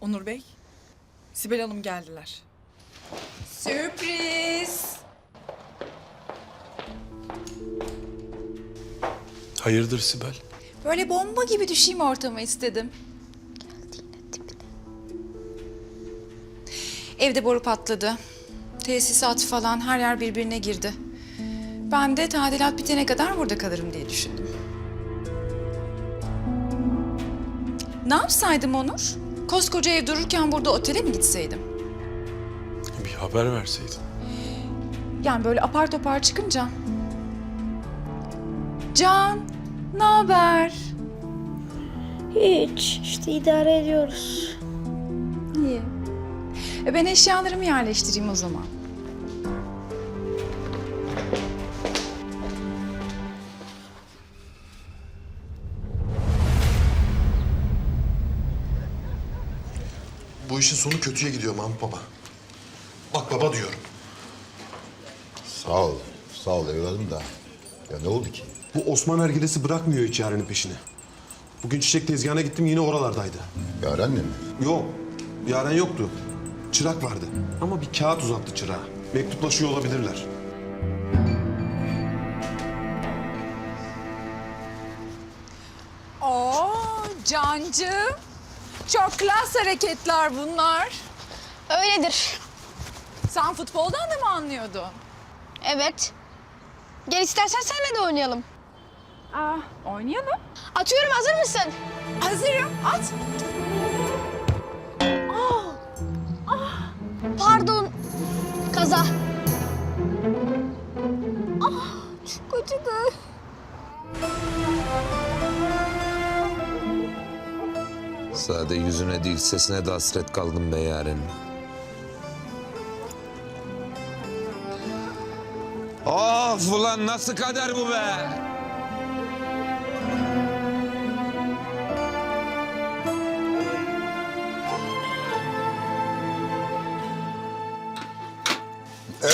Onur Bey, Sibel Hanım geldiler. Sürpriz. Hayırdır Sibel? Böyle bomba gibi düşeyim ortama istedim. Evde boru patladı. Tesisat falan her yer birbirine girdi. Ben de tadilat bitene kadar burada kalırım diye düşündüm. Ne yapsaydım Onur? Koskoca ev dururken burada otele mi gitseydim? Bir haber verseydin. Yani böyle apar topar çıkınca. Can, ne haber? Hiç. işte idare ediyoruz. İyi. E ben eşyalarımı yerleştireyim o zaman. Bu işin sonu kötüye gidiyor Mahmut Baba. Bak baba diyorum. Sağ ol. Sağ ol evladım da. Ya ne oldu ki? Bu Osman Ergilesi bırakmıyor hiç Yaren'in peşini. Bugün çiçek tezgahına gittim yine oralardaydı. Yaren'le mi? Yok, Yaren yoktu. Çırak vardı. Ama bir kağıt uzattı çırağa. Mektuplaşıyor olabilirler. Oo, Cancı. Çok klas hareketler bunlar. Öyledir. Sen futboldan da mı anlıyordun? Evet. Gel istersen senle de oynayalım. Aa, oynayalım. Atıyorum hazır mısın? Hazırım. At. Pardon. Kaza. Ah, çok acıdı. Sade yüzüne değil sesine de hasret kaldım be yarenim. Of ulan nasıl kader bu be? Ee,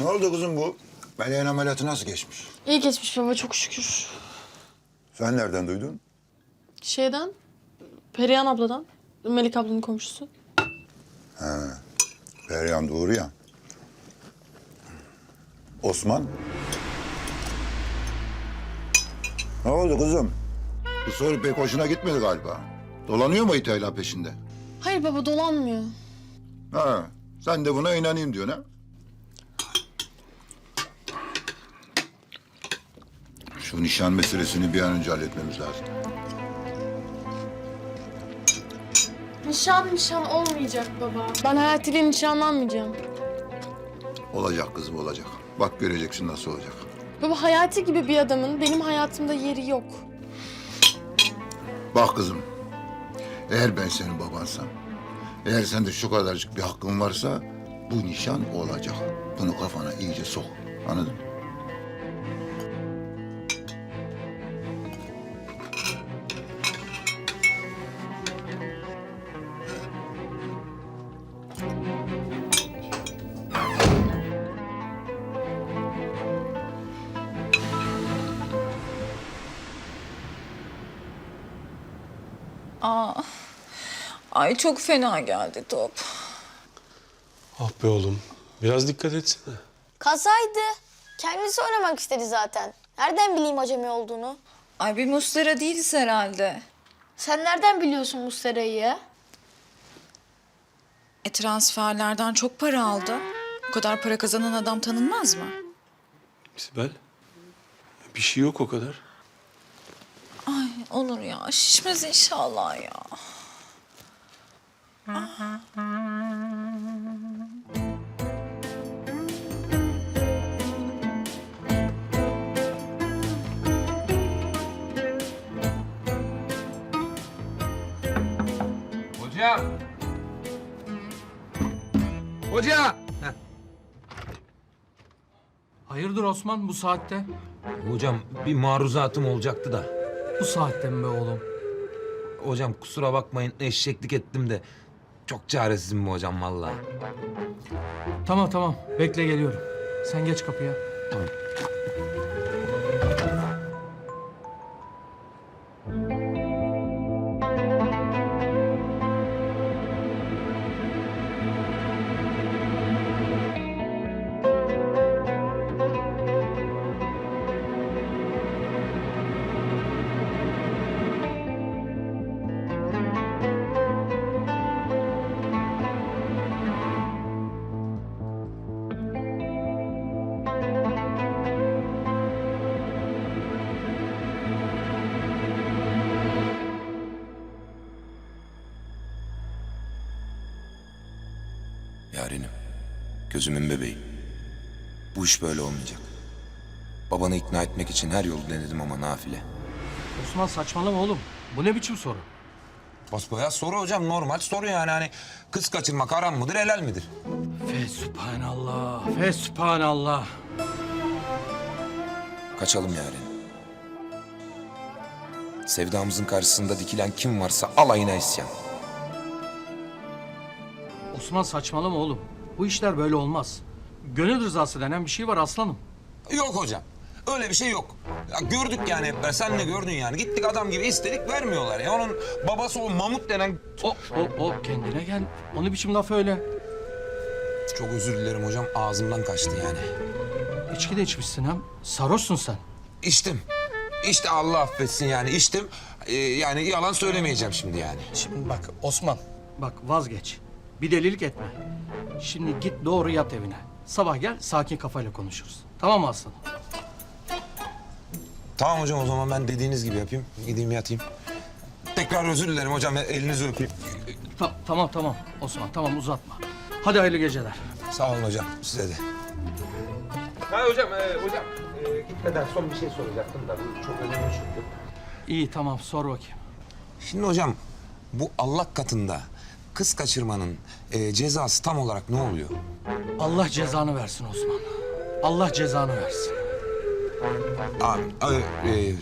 ne oldu kızım bu? Meleğin ameliyatı nasıl geçmiş? İyi geçmiş baba çok şükür. Sen nereden duydun? Şeyden, Perihan abladan, Melik ablanın komşusu. Perihan doğru ya. Osman? Ne oldu kızım? Bu soru pek hoşuna gitmedi galiba. Dolanıyor mu İtayla peşinde? Hayır baba dolanmıyor. Ha, sen de buna inanayım diyorsun ha? Şu nişan meselesini bir an önce halletmemiz lazım. Nişan nişan olmayacak baba. Ben Hayati ile nişanlanmayacağım. Olacak kızım olacak. Bak göreceksin nasıl olacak. Baba Hayati gibi bir adamın benim hayatımda yeri yok. Bak kızım. Eğer ben senin babansam, eğer sende şu kadarcık bir hakkın varsa bu nişan olacak. Bunu kafana iyice sok. Anladın mı? Aa, ay çok fena geldi top. Ah be oğlum. Biraz dikkat etsene. Kazaydı. Kendisi oynamak istedi zaten. Nereden bileyim acemi olduğunu? Ay bir mustera değiliz herhalde. Sen nereden biliyorsun Mustera'yı ya? E transferlerden çok para aldı. Bu kadar para kazanan adam tanınmaz mı? Sibel. Bir şey yok o kadar. Olur ya şişmez inşallah ya. Hocam! Hoca! Hayırdır Osman bu saatte? Hocam bir maruzatım olacaktı da. Bu saatte mi be oğlum? Hocam kusura bakmayın eşeklik ettim de. Çok çaresizim bu hocam vallahi. Tamam tamam bekle geliyorum. Sen geç kapıya. Tamam. Yarenim, gözümün bebeği. Bu iş böyle olmayacak. Babanı ikna etmek için her yolu denedim ama nafile. Osman saçmalama oğlum. Bu ne biçim soru? Basbayağı soru hocam normal soru yani hani kız kaçırmak haram mıdır helal midir? Fe sübhanallah. Fe sübhanallah. Kaçalım yarenim. Sevdamızın karşısında dikilen kim varsa alayına isyan. Osman saçmalama oğlum. Bu işler böyle olmaz. Gönül rızası denen bir şey var aslanım. Yok hocam. Öyle bir şey yok. Ya gördük yani hep beraber. Sen ne gördün yani? Gittik adam gibi istedik vermiyorlar. Ya onun babası o Mamut denen... O, o, o kendine gel. Onu biçim laf öyle. Çok özür dilerim hocam. Ağzımdan kaçtı yani. İçki de içmişsin hem. Sarhoşsun sen. İçtim. İşte Allah affetsin yani içtim. Ee, yani yalan söylemeyeceğim şimdi yani. Şimdi bak Osman. Bak vazgeç. Bir delilik etme. Şimdi git doğru yat evine. Sabah gel sakin kafayla konuşuruz. Tamam mı aslanım? Tamam hocam o zaman ben dediğiniz gibi yapayım. Gideyim yatayım. Tekrar özür dilerim hocam. Elinizi öpeyim. Ta- tamam tamam Osman tamam uzatma. Hadi hayırlı geceler. Sağ olun hocam. Size de. Ha hocam, e, hocam. E, gitmeden son bir şey soracaktım da. Bu çok önemli çünkü. İyi tamam sor bakayım. Şimdi hocam bu Allah katında kız kaçırmanın e, cezası tam olarak ne oluyor? Allah cezanı versin Osman. Allah cezanı versin. Abi, e, e,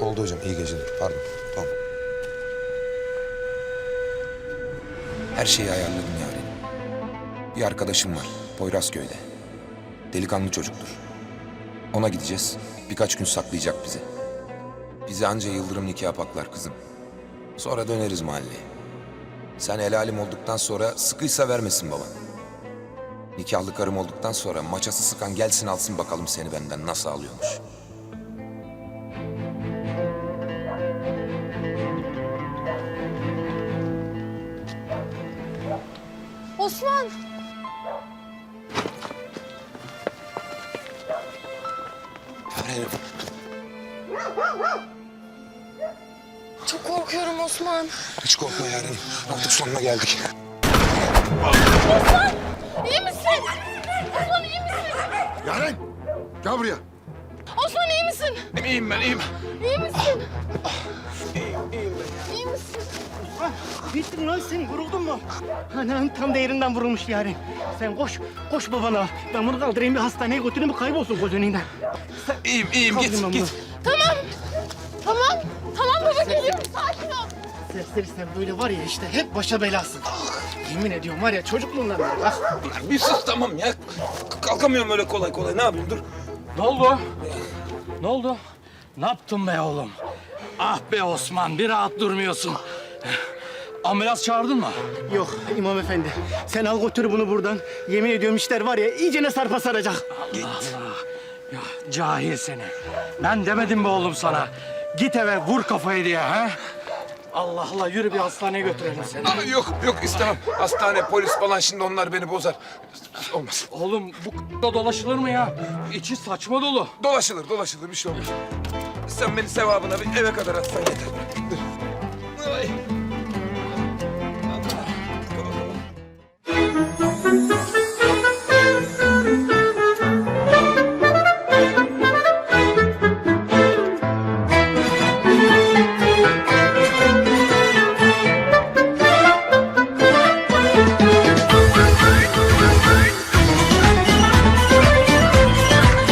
oldu hocam iyi geceler pardon. Tamam. Her şeyi ayarladım yani. Bir arkadaşım var Poyrazköy'de. Delikanlı çocuktur. Ona gideceğiz. Birkaç gün saklayacak bizi. Bizi anca yıldırım nikah paklar kızım. Sonra döneriz mahalleye. Sen helalim olduktan sonra sıkıysa vermesin baban. Nikahlı karım olduktan sonra maçası sıkan gelsin alsın bakalım seni benden nasıl alıyormuş. Osman! Korkuyorum Osman. hiç korkma yarenim. Artık sonuna geldik. İyi misin? Osman iyi misin? Yaren gel buraya. Osman iyi misin? İyiyim ben iyiyim. İyi misin? İyi misin? Bittin lan sen vuruldun mu? Anan tam da yerinden vurulmuş yani. Sen koş, koş babana. al. Ben bunu kaldırayım bir hastaneye götüreyim kaybolsun göz önünden. Sen... İyiyim iyiyim git ben git. Tamam. Tamam. Ol. bunu. Serseri sen böyle var ya işte hep başa belasın. Yemin ediyorum var ya çocukluğundan beri bak. Bir sus tamam ya. Kalkamıyorum öyle kolay kolay. Ne yapayım dur. Ne oldu? Ne oldu? Ne yaptın be oğlum? Ah be Osman bir rahat durmuyorsun. Ambulans çağırdın mı? Yok imam efendi. Sen al götür bunu buradan. Yemin ediyorum işler var ya iyicene sarpa saracak. Ya cahil seni. Ben demedim mi oğlum sana? Git eve vur kafayı diye ha? Allah Allah yürü bir hastaneye götürelim seni. Aa, yok yok istemem. Hastane, polis falan şimdi onlar beni bozar. Olmaz. Oğlum bu da dolaşılır mı ya? İçi saçma dolu. Dolaşılır dolaşılır bir şey olmaz. Sen beni sevabına bir eve kadar atsan yeter. Dur.